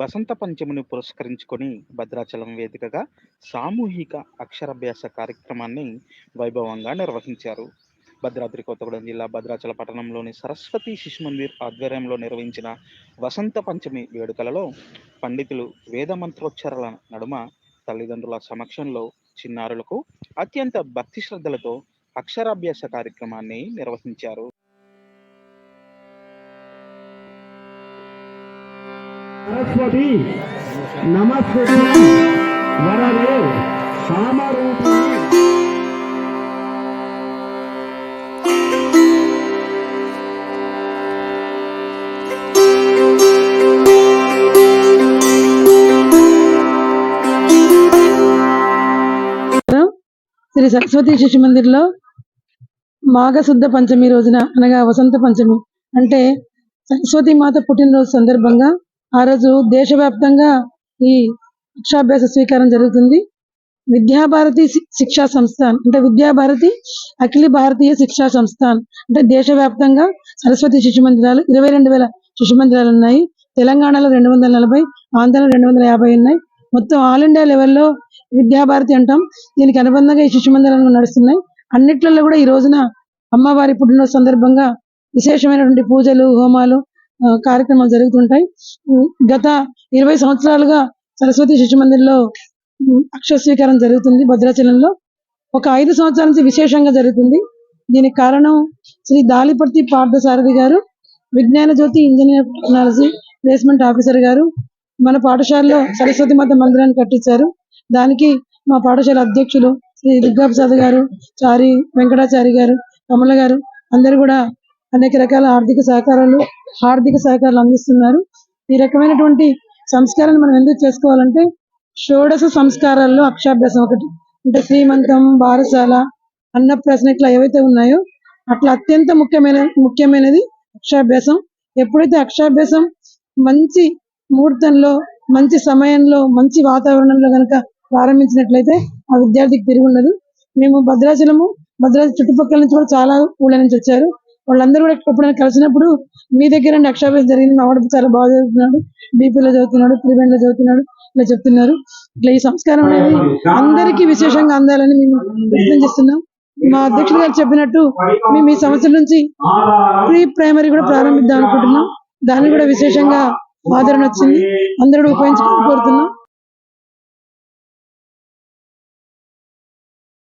వసంత పంచమిని పురస్కరించుకొని భద్రాచలం వేదికగా సామూహిక అక్షరాభ్యాస కార్యక్రమాన్ని వైభవంగా నిర్వహించారు. భద్రాద్రి కొత్తగూడెం జిల్లా భద్రాచల పట్టణంలోని సరస్వతి శిశు మందిర్ ఆధ్వర్యంలో నిర్వహించిన వసంత పంచమి వేడుకలలో పండితులు వేద మంత్రోచ్చారాల నడుమ తల్లిదండ్రుల సమక్షంలో చిన్నారులకు అత్యంత భక్తి శ్రద్ధలతో అక్షరాభ్యాస కార్యక్రమాన్ని నిర్వహించారు. సరస్వతి నమస్కృతి వరదే కామరూపి శ్రీ సరస్వతి శిశు మందిర్లో మాఘశుద్ధ పంచమి రోజున అనగా వసంత పంచమి అంటే సరస్వతి మాత పుట్టినరోజు సందర్భంగా ఆ రోజు దేశవ్యాప్తంగా ఈ శిక్షాభ్యాస స్వీకారం జరుగుతుంది. విద్యాభారతి శిక్షా సంస్థాన్ అంటే విద్యాభారతి అఖిల భారతీయ శిక్షా సంస్థాన్ అంటే దేశవ్యాప్తంగా సరస్వతి శిశు మందిరాలు ఇరవై రెండు వేల శిశు మందిరాలు ఉన్నాయి. తెలంగాణలో రెండు వందల నలభై ఆంధ్రలో రెండు వందల యాభై ఉన్నాయి. మొత్తం ఆల్ ఇండియా లెవెల్లో విద్యాభారతి అంటాం. దీనికి అనుబంధంగా ఈ శిశు మందిరాలు నడుస్తున్నాయి. అన్నిట్లలో కూడా ఈ రోజున అమ్మవారి పుట్టినరోజు సందర్భంగా విశేషమైనటువంటి పూజలు హోమాలు కార్యక్రమాలు జరుగుతుంటాయి. గత ఇరవై సంవత్సరాలుగా సరస్వతి శిశు మందిర్లో ఉమ్, అక్షర స్వీకారం జరుగుతుంది భద్రాచలంలో. ఒక ఐదు సంవత్సరాల నుంచి విశేషంగా జరుగుతుంది. దీనికి కారణం శ్రీ దాలిపర్తి పార్థసారథి గారు Vignana Jyothi engineer technology placement officer గారు. మన పాఠశాలలో సరస్వతి మాత మందిరాన్ని కట్టించారు. దానికి మా పాఠశాల అధ్యక్షులు శ్రీ దుర్గాప్రసాద్ గారు చారి వెంకటాచారి గారు కమల గారు అందరు కూడా అనేక రకాల ఆర్థిక సహకారాలు ఆర్థిక సహకారాలు అందిస్తున్నారు. ఈ రకమైనటువంటి సంస్కారాన్ని మనం ఎందుకు చేసుకోవాలంటే షోడశ సంస్కారాల్లో అక్షాభ్యాసం ఒకటి. అంటే శ్రీమంతం బారసాల అన్నప్రాసన ఇట్లా ఏవైతే ఉన్నాయో అట్లా అత్యంత ముఖ్యమైన ముఖ్యమైనది అక్షాభ్యాసం ఎప్పుడైతే అక్షాభ్యాసం మంచి ముహూర్తంలో మంచి సమయంలో మంచి వాతావరణంలో కనుక ప్రారంభించినట్లయితే ఆ విద్యార్థికి తిరిగి ఉండదు. మేము భద్రాచలము భద్రాచల చుట్టుపక్కల నుంచి కూడా చాలా ఊళ్ళ నుంచి వచ్చారు. వాళ్ళందరూ కూడా ఎప్పుడైనా కలిసినప్పుడు మీ దగ్గర నుండి జరిగింది మా వాడు చాలా బాగా చదువుతున్నాడు బీపీలో చదువుతున్నాడు ప్రివెంట్లో చదువుతున్నాడు ఇలా చెప్తున్నారు. ఇట్లా ఈ సంస్కారం అనేది అందరికీ విశేషంగా అందాలని మేము ప్రయత్నం చేస్తున్నాం. మా అధ్యక్షుడు గారు చెప్పినట్టు మేము ఈ సంవత్సరం నుంచి ప్రీ ప్రైమరీ కూడా ప్రారంభిద్దాం అనుకుంటున్నాం. దాన్ని కూడా విశేషంగా ఆదరణ వచ్చింది. అందరూ కూడా ఉపయోగించుకొని కోరుతున్నాం.